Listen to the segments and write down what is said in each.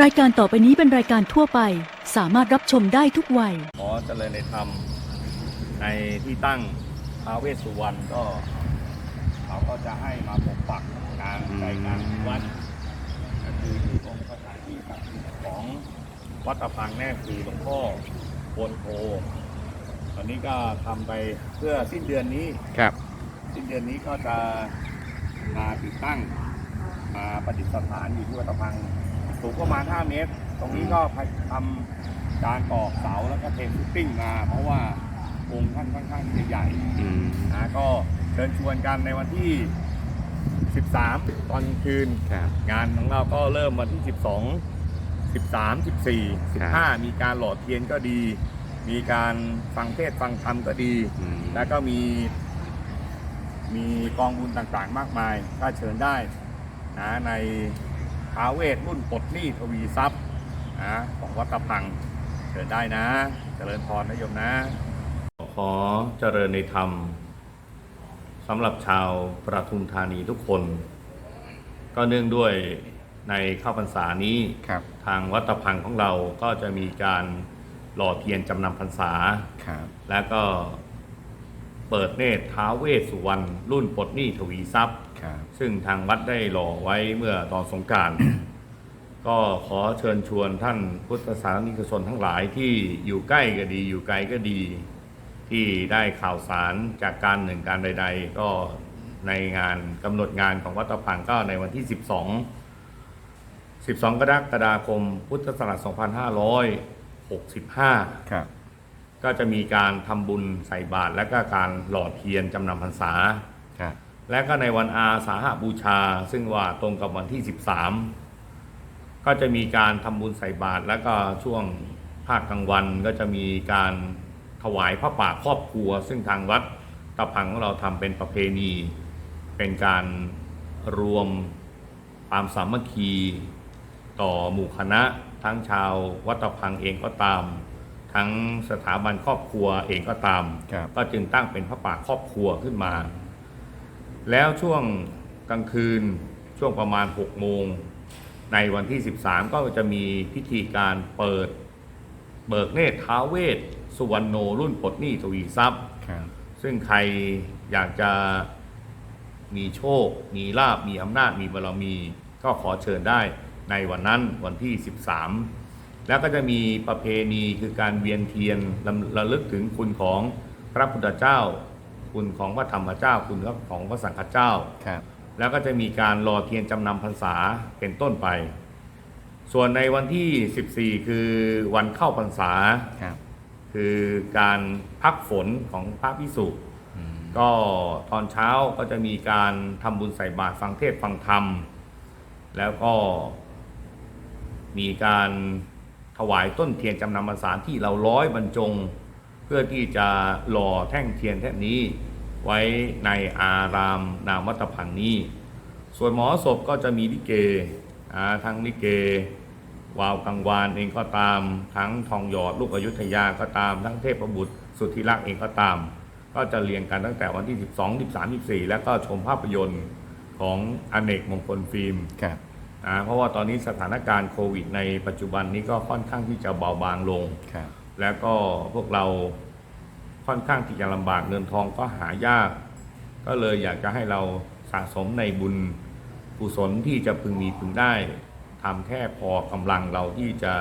รายการต่อไปนี้เป็นรายการทั่วไป สามารถรับชมได้ทุกวัย ขอเจริญในธรรมในที่ตั้งท้าวเวสสุวรรณก็ เขาก็จะให้มาปกปักกลางใจกลางวัดก็คือองค์สถานที่ศักดิ์สิทธิ์ของวัดตะพังแน่คือหลวงพ่อโพนโพตอนนี้ก็ทำไปเพื่อสิ้นเดือนนี้ ครับ สิ้นเดือนนี้ก็จะมาติดตั้งมาประดิษฐานอยู่ที่วัดตะพัง สูงประมาณ 5 เมตร ตรงนี้ก็ทำการตอกเสาแล้วก็เทฟุตติ้งมา เพราะว่าองค์ท่านค่อนข้างที่จะใหญ่อืมนะก็เชิญชวนกันในวันที่ 13 ตอนคืน ครับ งานของเราก็เริ่มวันที่ 12 13 14 15 มีการหล่อเทียนก็ดี มีการฟังเทศน์ฟังธรรมก็ดี อืมแล้วก็มีมีกองบุญต่างๆ มากมาย ก็เชิญได้นะใน ท้าวเวทรุ่นปลดหนี้ทวีทรัพย์นะของวัดตะพังเชิญได้นะ เจริญพรนะโยมนะ ขอเจริญในธรรมสำหรับชาวประทุมธานีทุกคน ก็เนื่องด้วยในเข้าพรรษานี้ครับทางวัดตะพังของเราก็จะมีการหล่อเทียนจำนำพรรษาครับแล้วก็เปิดเนตรท้าวเวสสุวรรณรุ่นปลดหนี้ทวีทรัพย์ครับ ซึ่งทางวัดได้หล่อไว้เมื่อตอนสงกราร ก็ขอเชิญชวนท่านพุทธศาสนิกชนทั้งหลายที่อยู่ใกล้ก็ดีอยู่ไกลก็ดี ที่ได้ข่าวสารจากการหนึ่งการใด ๆ ก็ในงานกำหนดงานของวัดตะพังก็ในวันที่ 12 12 กรกฎาคม พุทธศักราช 2565 ครับ ก็จะมีการทำบุญใส่บาตรและก็การหล่อเทียนจำนำพรรษา ครับ และก็ในวันอาสาหบูชา ซึ่งว่าตรงกับวันที่ 13 ก็จะมีการทำบุญใส่บาตรและก็ช่วงภาคกลางวันก็จะมีการถวายพระป่าครอบครัว ซึ่งทางวัดตะพังของเราทำเป็นประเพณี เป็นการรวมความสามัคคีต่อหมู่คณะ ทั้งชาววัดตะพังเองก็ตาม ทั้งสถาบันครอบครัวเองก็ตามครับก็จึงตั้งเป็นพระป่าครอบครัวขึ้นมา แล้วช่วงกลางคืนช่วงประมาณ 6 โมง ในวันที่ 13 ก็จะมีพิธีการเปิดเบิกเนตรท้าวเวสสุวรรณโนรุ่นปลดหนี้ทวีทรัพย์ครับซึ่งใครอยากจะมีโชค มีลาบ มีอำนาจ มีบารมี ก็ขอเชิญได้ในวันนั้นวันที่ 13 แล้วก็จะมีประเพณีคือการเวียนเทียนรำระลึกถึงคุณของพระพุทธเจ้า คุณของพระธรรมเจ้า คุณของพระสังฆเจ้า ครับ แล้วก็จะมีการรอเทียนจำนำพรรษาเป็นต้นไป ส่วนในวันที่ 14 คือวันเข้าพรรษา ครับ คือการพักฝนของพระพิสุอืมก็ตอนเช้าก็จะมีการทำบุญใส่บาตรฟังเทศน์ฟังธรรม แล้วก็มีการถวายต้นเทียนจำนำพรรษาที่เราร้อยบรรจง เพื่อที่จะหล่อแท่งเทียนแท่นนี้ ไว้ในอารามนามวัดตะพังนี้ ส่วนหมอศพก็จะมีลิเกอ่าทั้งลิเก วาวกังวานเองก็ตาม ทั้งทองหยอดลูกอยุธยาก็ตาม ทั้งเทพบุตรสุทธิรักษ์เองก็ตาม ก็จะเรียงกันตั้งแต่วันที่ 12 13 14 แล้วก็ชมภาพยนตร์ของอเนกมงคลฟิล์มครับอ่าเพราะว่าตอนนี้สถานการณ์โควิดในปัจจุบันนี้ก็ค่อนข้างที่จะเบาบางลงครับ แล้วก็พวกเราค่อนข้างที่จะลำบากเงินทองก็หายาก ก็เลยอยากจะให้เราสะสมในบุญกุศลที่จะพึงมีพึงได้ทำแค่พอกำลังเราที่จะ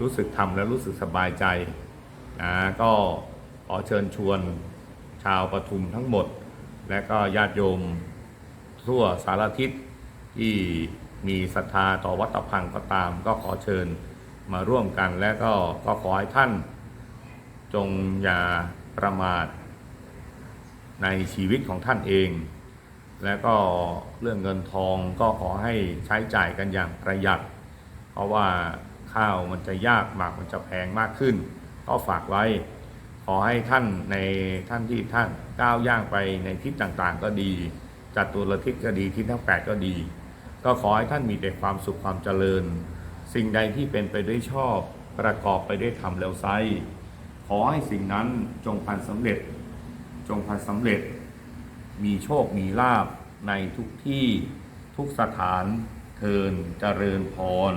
รู้สึกทำแล้วรู้สึกสบายใจนะก็ขอเชิญชวนชาวปทุมทั้งหมด และก็ญาติโยมทั่วสารทิศที่มีศรัทธาต่อวัดตะพังก็ตาม ก็ขอเชิญ มาร่วมกันและก็ก็ขอให้ท่าน จงอย่าประมาทในชีวิตของท่านเอง และก็เรื่องเงินทองก็ขอให้ใช้จ่ายกันอย่างประหยัด เพราะว่าข้าวมันจะยากหมากมันจะแพงมากขึ้น ก็ฝากไว้ ขอให้ท่านในท่านที่ท่านก้าวย่างไปในทิศต่างๆ ก็ดีจัดตัวละทิศก็ดีทิศทั้งแปดก็ดี ก็ขอให้ท่านมีแต่ความสุขความเจริญ สิ่งใดที่เป็นไปด้วยชอบประกอบไปด้วยธรรมแล้วไซขอให้สิ่งนั้นจงพันสำเร็จ จงพันสำเร็จ มีโชคมีลาบในทุกที่ทุกสถานเทินเจริญพร